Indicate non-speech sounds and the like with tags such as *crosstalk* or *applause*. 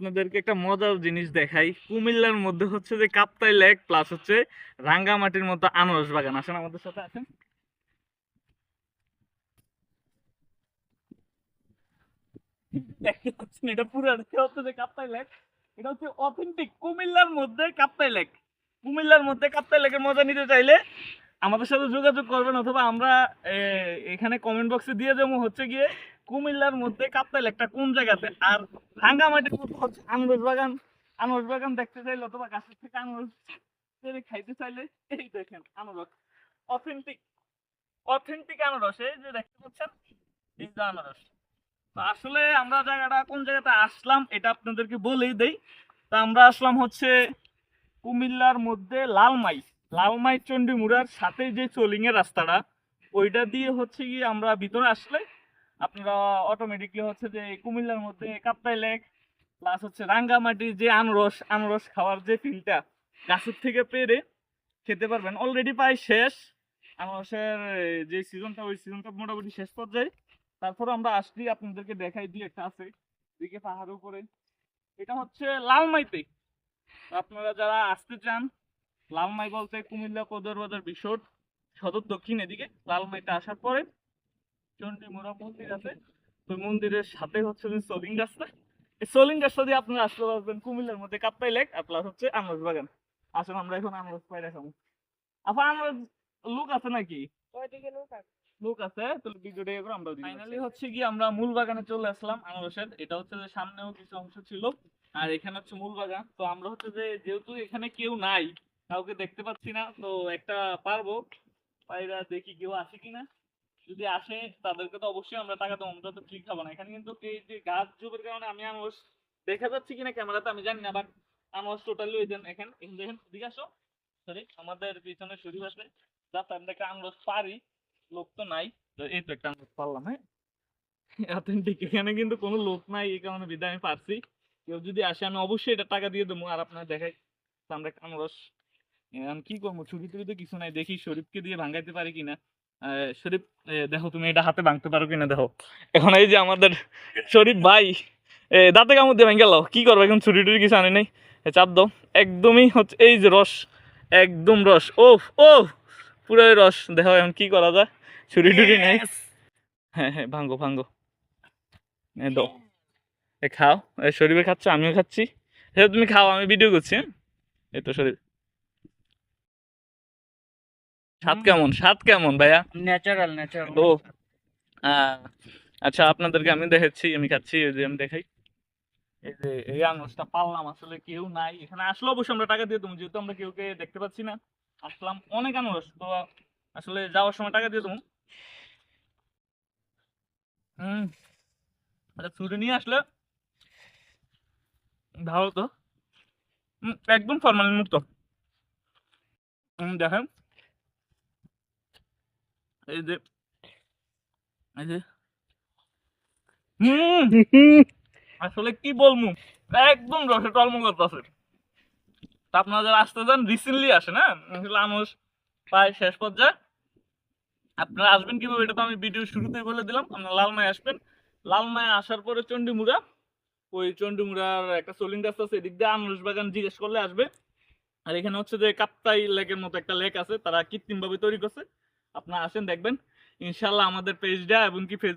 আপনাদেরকে একটা মজার জিনিস দেখাই। কুমিল্লার মধ্যে হচ্ছে যে কাপ্তাই লেক প্লাস হচ্ছে রাঙ্গামাটির মতো আনারস বাগান। আসেন আমাদের সাথে চাইলে আমাদের সাথে যোগাযোগ করবেন, অথবা আমরা এখানে কমেন্ট বক্সে দিয়ে দেবো হচ্ছে গিয়ে কুমিল্লার মধ্যে কাপ্তাই একটা কোন জায়গাতে? আর রাঙ্গামাটির মধ্যে হচ্ছে আনারস বাগান। আনারস বাগান দেখতে চাইলে অথবা গাছের থেকে পেড়ে খাইতে চাইলে এই দেখেন আনারস অথেন্টিক অথেন্টিক আনারস এই যে দেখতে পাচ্ছেন, এই যে আনারস আসলে আমরা জায়গাটা কোন জায়গাতে আসলাম এটা আপনাদেরকে বলেই দেই। তা আমরা আসলাম হচ্ছে কুমিল্লার মধ্যে লালমাই লালমাই চণ্ডীমুড়ার সাথে যে চলিং এর রাস্তাটা, ওইটা দিয়ে হচ্ছে কি আমরা ভিতরে আসলে আপনারা অটোমেটিকলি হচ্ছে যে কুমিল্লার মধ্যে কাপ্তাই লেক প্লাস হচ্ছে রাঙ্গামাটি যে আনারস আনারস খাওয়ার যে ফিলটা গাছের থেকে পেরে খেতে পারবেন। অলরেডি প্রায় শেষ। আনারসের যে সিজনটা ওই সিজনটা মোটামুটি শেষ পর্যায়ে। তারপরে আমরা আসছি, আপনাদেরকে দেখাই দিয়ে একটা আছে দিকে পাহাড়ের উপরে। এটা হচ্ছে লালমাইতে আপনারা যারা আসতে চান, লালমাই বলতে কুমিল্লা কদর বাজার বিশোর, সদর দক্ষিণ এদিকে, লালমাইতে আসার পরে চণ্ডীমুড়া মন্দির আছে। ওই মন্দিরের সাথে হচ্ছে সোলিং রাস্তা। এই সোলিং রাস্তা দিয়ে আপনারা আসতে পারবেন কুমিল্লার মধ্যে কাপ্তাই লেক আর প্লাস হচ্ছে বাগান। আসুন আমরা এখন পাই লুক আছে নাকি? লোক আছে? তাহলে ভিডিওটা করে আমরা ফাইনালি হচ্ছে কি আমরা মূল বাগানে চলে আসলাম আনারসের। এটা হচ্ছে যে সামনেও কিছু অংশ ছিল আর এখানে হচ্ছে মূল বাগান। তো আমরা হচ্ছে যে যেহেতু এখানে কেউ নাই কাউকে দেখতে পাচ্ছি না তো একটা পারব। দেখি কেউ আসে কিনা। যদি আসে, তাদেরকে তো অবশ্যই আমরা টাকা দেবো, আমরা তো ঠিক খাব না। এখানে কিন্তু এই যে গাছ জুবের কারণে আমি আনারস দেখা যাচ্ছে কিনা ক্যামেরাতে, আমি জানি না বাট আনারস টোটালি ওই দেন এখানে এখানে দেখেন দিকে আসো। সরি আমাদের পিছনে শরীর আসবে। যাতে আমরা একটা আনারস পারি, লোক তো নাই। তো এই তো একটা আনারস পারলাম হ্যাঁ? অথেন্টিক এখানে কিন্তু কোনো লোক নাই, এই কারণে বিদায় আমি পারছি। কেউ যদি আসে, আমি অবশ্যই এটা টাকা দিয়ে দেবো, আর আপনার দেখাই। আমরা আনারস কি করব? ছুরি টুরি তো কিছু নাই, দেখি শরীফকে দিয়ে ভাঙাইতে পারি কিনা। শরীফ এ, দেখো তুমি এটা হাতে ভাঙতে পারো কিনা দেখো। এখন এই যে আমাদের শরীফ ভাই এ, দাঁতে কামড় দিয়ে ভেঙে গেল। কি করব এখন ছুরি টুরি কিছু আনে নাই? চাপ দাও। একদমই হচ্ছে এই যে রস একদম রস। ও ও পুরো রস। দেখো এখন কি করা যায়? ছুরি টুরি নেই। হ্যাঁ হ্যাঁ ভাঙ্গো ভাঙ্গো দাও। এ খাও। এ শরীফে খাচ্ছ আমিও খাচ্ছি। হ্যাঁ তুমি খাও আমি ভিডিও করছি হ্যাঁ? এই তো শরীফ। স্বাদ কেমন? স্বাদ কেমন ভাইয়া? Natural natural. ও আচ্ছা আপনাদেরকে আমি দেখাচ্ছি আমি খাচ্ছি এই যে আমি দেখাই। এই যে এই আনারসটা পারলাম আসলে কেউ নাই। এখানে আসলে অবশ্যই আমরা টাকা দিয়ে দেবো যেহেতু আমরা কেউকে দেখতে পাচ্ছি না। আসলাম অনেক আনারস তো আসলে যাওয়ার সময় টাকা দিয়ে দেবো। হুম আচ্ছা ছুটি নিয়ে আসলে ভালো তো। একদম ফরমালিন মুক্ত দেখেন। এই যে এই যে হুম। *laughs* আসলে কি বলব একদম রসে টলমল করতেছে। তা আপনারা যারা আসতে চান রিসেন্টলি আসলে আনারস প্রায় শেষ পর্যায়ে। আপনারা আসবেন কীভাবে এটা তো আমি ভিডিও শুরুতেই বলে দিলাম। আপনারা লালমায় আসবেন। লালমায় আসার পরে চণ্ডীমুড়া। ওই চণ্ডীমুড়ার একটা সোলিং রাস্তা আছে এদিক দিয়ে বাগান জিজ্ঞেস করলে আসবে। আর এখানে হচ্ছে যে কাপ্তাই লেকের মতো একটা লেক আছে তারা কৃত্রিমভাবে তৈরি করছে। আপনারা আসেন দেখবেন। ইনশাল্লাহ আমাদের পেজটা এবং কি